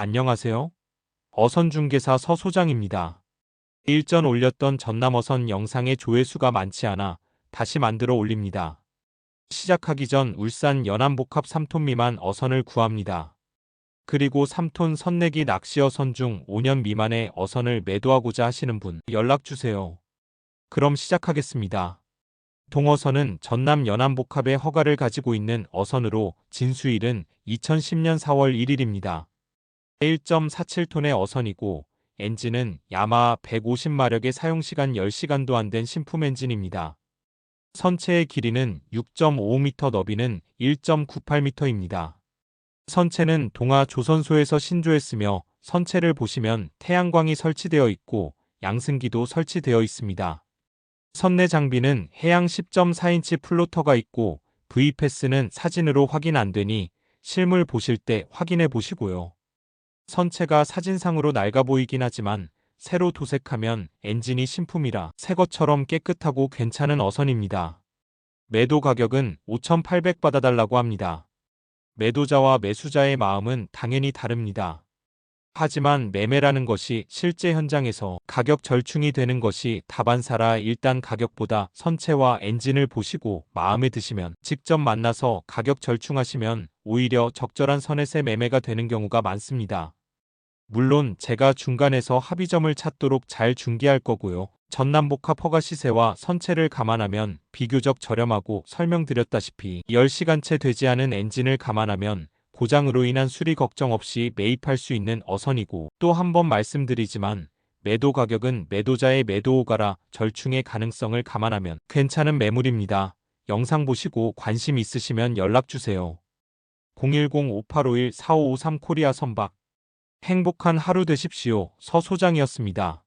안녕하세요. 어선중개사 서 소장입니다. 일전 올렸던 전남어선 영상의 조회수가 많지 않아 다시 만들어 올립니다. 시작하기 전 울산 연안복합 3톤 미만 어선을 구합니다. 그리고 3톤 선내기 낚시어선 중 5년 미만의 어선을 매도하고자 하시는 분 연락 주세요. 그럼 시작하겠습니다. 동어선은 전남 연안복합의 허가를 가지고 있는 어선으로 진수일은 2010년 4월 1일입니다. 1.47톤의 어선이고 엔진은 야마하 150마력의 사용시간 10시간도 안 된 신품 엔진입니다. 선체의 길이는 6.5m 너비는 1.98m입니다. 선체는 동아 조선소에서 신조했으며 선체를 보시면 태양광이 설치되어 있고 양승기도 설치되어 있습니다. 선내 장비는 해양 10.4인치 플로터가 있고 V패스는 사진으로 확인 안 되니 실물 보실 때 확인해 보시고요. 선체가 사진상으로 낡아 보이긴 하지만 새로 도색하면 엔진이 신품이라 새 것처럼 깨끗하고 괜찮은 어선입니다. 매도 가격은 5,800 받아달라고 합니다. 매도자와 매수자의 마음은 당연히 다릅니다. 하지만 매매라는 것이 실제 현장에서 가격 절충이 되는 것이 다반사라 일단 가격보다 선체와 엔진을 보시고 마음에 드시면 직접 만나서 가격 절충하시면 오히려 적절한 선에서 매매가 되는 경우가 많습니다. 물론 제가 중간에서 합의점을 찾도록 잘 중개할 거고요. 전남복합 허가 시세와 선체를 감안하면 비교적 저렴하고 설명드렸다시피 10시간째 되지 않은 엔진을 감안하면 고장으로 인한 수리 걱정 없이 매입할 수 있는 어선이고 또 한 번 말씀드리지만 매도 가격은 매도자의 매도 오가라 절충의 가능성을 감안하면 괜찮은 매물입니다. 영상 보시고 관심 있으시면 연락주세요. 010-5851-4553 코리아 선박 행복한 하루 되십시오. 서 소장이었습니다.